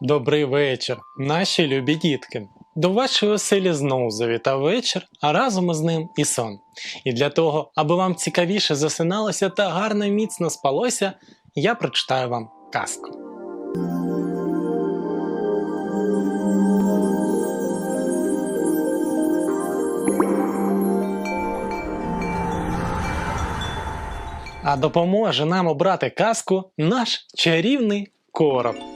Добрий вечір, наші любі дітки. До вашої оселі знову завітав вечір, а разом із ним і сон. І для того, аби вам цікавіше засиналося та гарно і міцно спалося, я прочитаю вам казку. А допоможе нам обрати казку наш чарівний короб.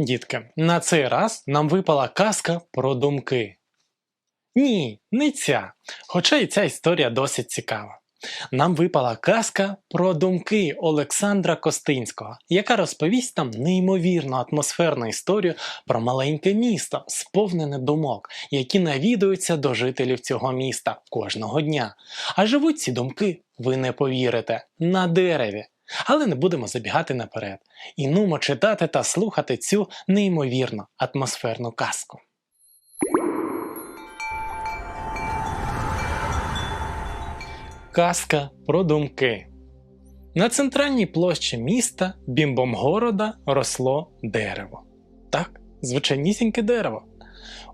Дітки, на цей раз нам випала казка про думки. Ні, не ця. Хоча і ця історія досить цікава. Нам випала казка про думки Олександра Костинського, яка розповість нам неймовірну атмосферну історію про маленьке місто, сповнене думок, які навідуються до жителів цього міста кожного дня. А живуть ці думки, ви не повірите, на дереві. Але не будемо забігати наперед. І нумо читати та слухати цю неймовірну атмосферну казку. Казка про думки. На центральній площі міста Бімбомгорода росло дерево. Так, звичайнісіньке дерево.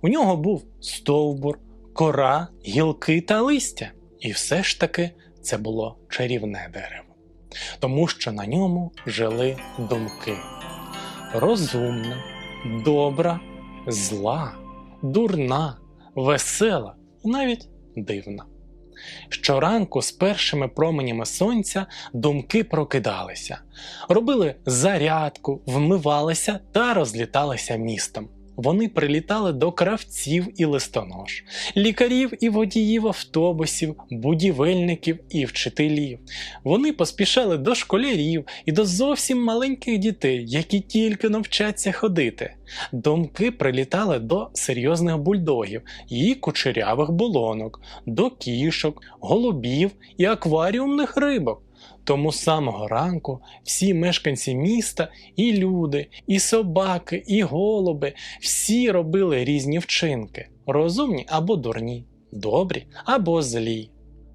У нього був стовбур, кора, гілки та листя. І все ж таки це було чарівне дерево. Тому що на ньому жили думки. Розумна, добра, зла, дурна, весела і навіть дивна. Щоранку з першими променями сонця думки прокидалися, робили зарядку, вмивалися та розліталися містом. Вони прилітали до кравців і листонож, лікарів і водіїв автобусів, будівельників і вчителів. Вони поспішали до школярів і до зовсім маленьких дітей, які тільки навчаться ходити. Думки прилітали до серйозних бульдогів і кучерявих болонок, до кішок, голубів і акваріумних рибок. Тому самого ранку всі мешканці міста, і люди, і собаки, і голуби, всі робили різні вчинки, розумні або дурні, добрі або злі.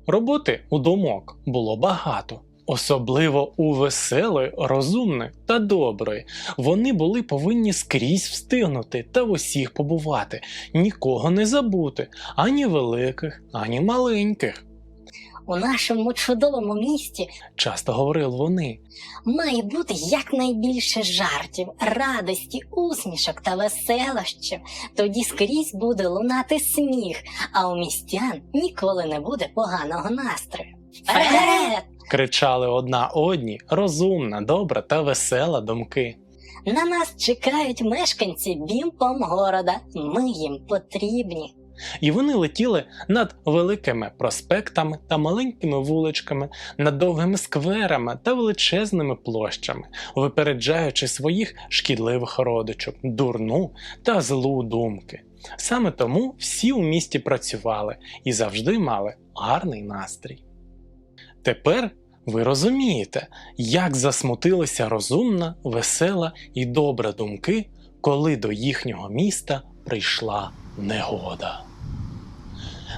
Роботи у думок було багато, особливо у веселої, розумної та доброї. Вони були повинні скрізь встигнути та в усіх побувати, нікого не забути, ані великих, ані маленьких. У нашому чудовому місті Часто говорили вони. має бути якнайбільше жартів, радості, усмішок та веселощів. Тоді скрізь буде лунати сміх, а у містян ніколи не буде поганого настрою. Вперед! кричали одна одні розумна, добра та весела думки. На нас чекають мешканці Бімпомгорода. Ми їм потрібні. І вони летіли над великими проспектами та маленькими вуличками, над довгими скверами та величезними площами, випереджаючи своїх шкідливих родичок, дурну та злу думки. Саме тому всі у місті працювали і завжди мали гарний настрій. Тепер ви розумієте, як засмутилися розумна, весела і добра думки, коли до їхнього міста прийшла негода.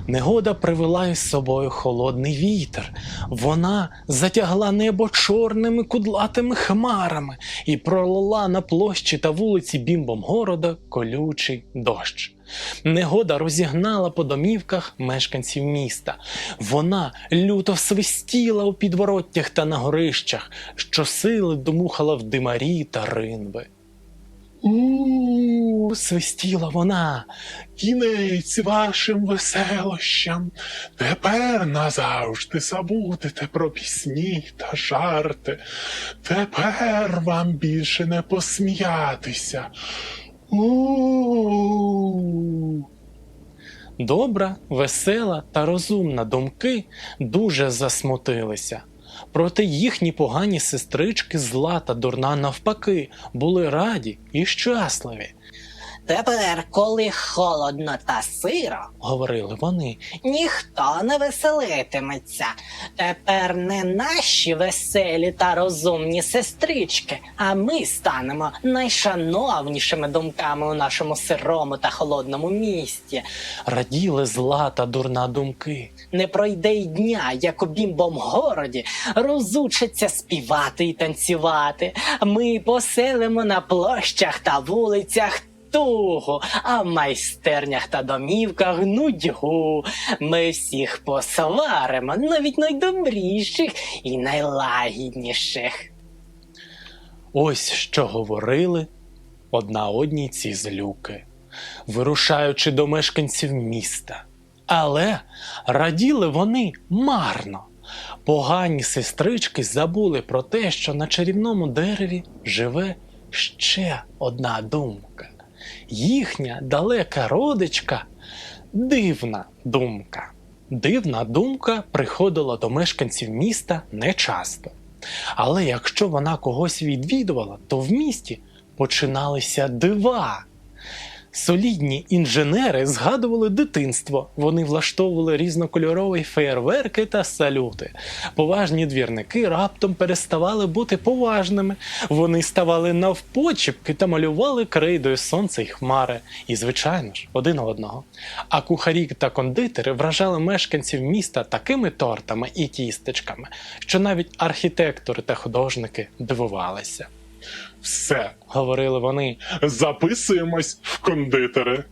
Негода привела із собою холодний вітер. Вона затягла небо чорними кудлатими хмарами і пролила на площі та вулиці Бімбомгорода колючий дощ. Негода розігнала по домівках мешканців міста. Вона люто свистіла у підвороттях та на горищах, щосили домухала в димарі та ринви. Свистіла вона. Кінець вашим веселощам. Тепер назавжди забудете про пісні та жарти. Тепер вам більше не посміятися. У-у-у. Добра, весела та розумна думки дуже засмутилися. Проте їхні погані сестрички зла та дурна навпаки були раді і щасливі. Тепер, коли холодно та сиро, говорили вони. ніхто не веселитиметься. Тепер не наші веселі та розумні сестрички, а ми станемо найшановнішими думками у нашому сирому та холодному місті. Раділи зла та дурна думки. Не пройде й дня, як у бімбом городі розучаться співати і танцювати. Ми поселимо на площах та вулицях. Тугу, а в майстернях та домівках нудьгу. Ми всіх посваримо, навіть найдобріших і найлагідніших. Ось що говорили одна одній ці злюки, вирушаючи до мешканців міста. Але раділи вони марно. Погані сестрички забули про те, що на чарівному дереві живе ще одна думка. Їхня далека родичка дивна думка. Дивна думка приходила до мешканців міста нечасто. Але якщо вона когось відвідувала, то в місті починалися дива. Солідні інженери згадували дитинство. Вони влаштовували різнокольорові феєрверки та салюти. Поважні двірники раптом переставали бути поважними. Вони ставали навпочіпки та малювали крейдою сонце й хмари. І, звичайно ж, один одного. А кухарі та кондитери вражали мешканців міста такими тортами і тістечками, що навіть архітектори та художники дивувалися. Все, Говорили вони, записуємось в кондитери.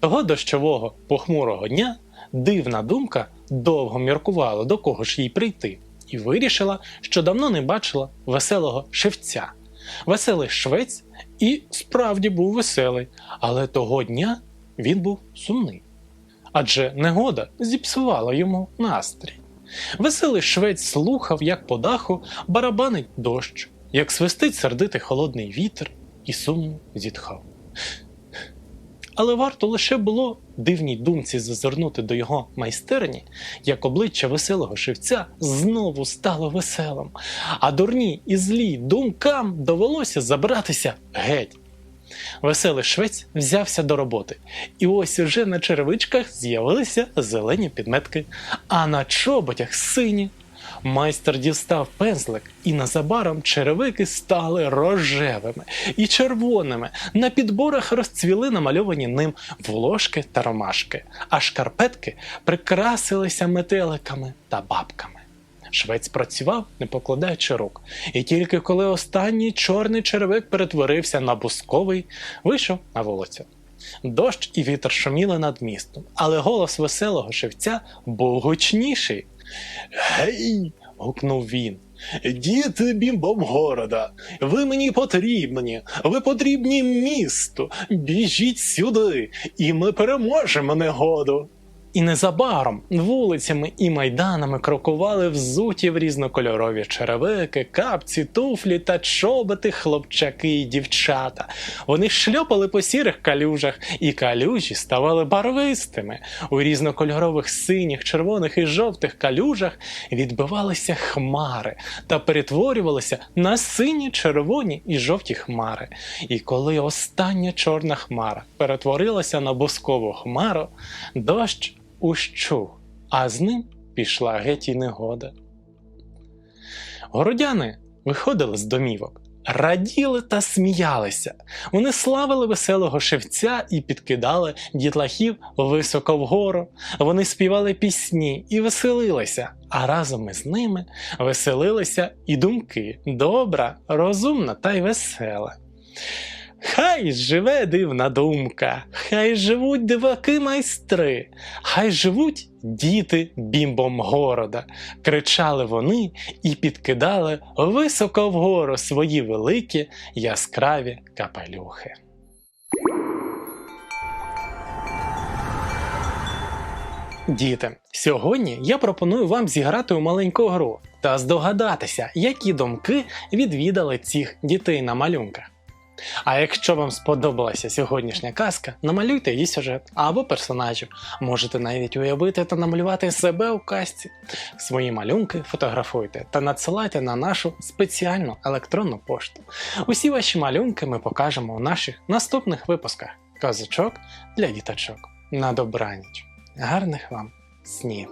Того дощового похмурого дня дивна думка довго міркувала, до кого ж їй прийти, і вирішила, що давно не бачила веселого шевця. Веселий швець і справді був веселий, але того дня він був сумний. Адже негода зіпсувала йому настрій. Веселий швець слухав, як по даху барабанить дощ, як свистить сердитий холодний вітер, і сумно зітхав. Але варто лише було дивній думці зазирнути до його майстерні, як обличчя веселого шевця знову стало веселим, а дурні і злі думкам довелося забратися геть. Веселий швець взявся до роботи, і ось уже на черевичках з'явилися зелені підметки, а на чоботях сині. Майстер дістав пензлик, і незабаром черевики стали рожевими і червоними. На підборах розцвіли намальовані ним волошки та ромашки, а шкарпетки прикрасилися метеликами та бабками. Швець працював, не покладаючи рук, і тільки коли останній чорний черевик перетворився на бусковий, вийшов на вулицю. Дощ і вітер шуміли над містом, але голос веселого шевця був гучніший. Гей. гукнув він. Діти бімбом города, ви мені потрібні, ви потрібні місту. Біжіть сюди, і ми переможемо негоду. І незабаром вулицями і майданами крокували взуті в різнокольорові черевики, капці, туфлі та чоботи, хлопчаки і дівчата. Вони шльопали по сірих калюжах, і калюжі ставали барвистими. У різнокольорових синіх, червоних і жовтих калюжах відбивалися хмари та перетворювалися на сині, червоні і жовті хмари. І коли остання чорна хмара перетворилася на бускову хмару, дощ ущух, а з ним пішла геть і негода. Городяни виходили з домівок, раділи та сміялися. Вони славили веселого шевця і підкидали дітлахів високо вгору. Вони співали пісні і веселилися, а разом із ними веселилися і думки добра, розумна та й весела. Хай живе дивна думка, хай живуть диваки майстри, хай живуть діти бімбом города. Кричали вони і підкидали високо вгору свої великі яскраві капелюхи. Діти, сьогодні я пропоную вам зіграти у маленьку гру та здогадатися, які думки відвідали цих дітей на малюнках. А якщо вам сподобалася сьогоднішня казка, намалюйте її сюжет або персонажів. Можете навіть уявити та намалювати себе у казці. Свої малюнки фотографуйте та надсилайте на нашу спеціальну електронну пошту. Усі ваші малюнки ми покажемо у наших наступних випусках. казочок для діточок. На добраніч. Гарних вам снів!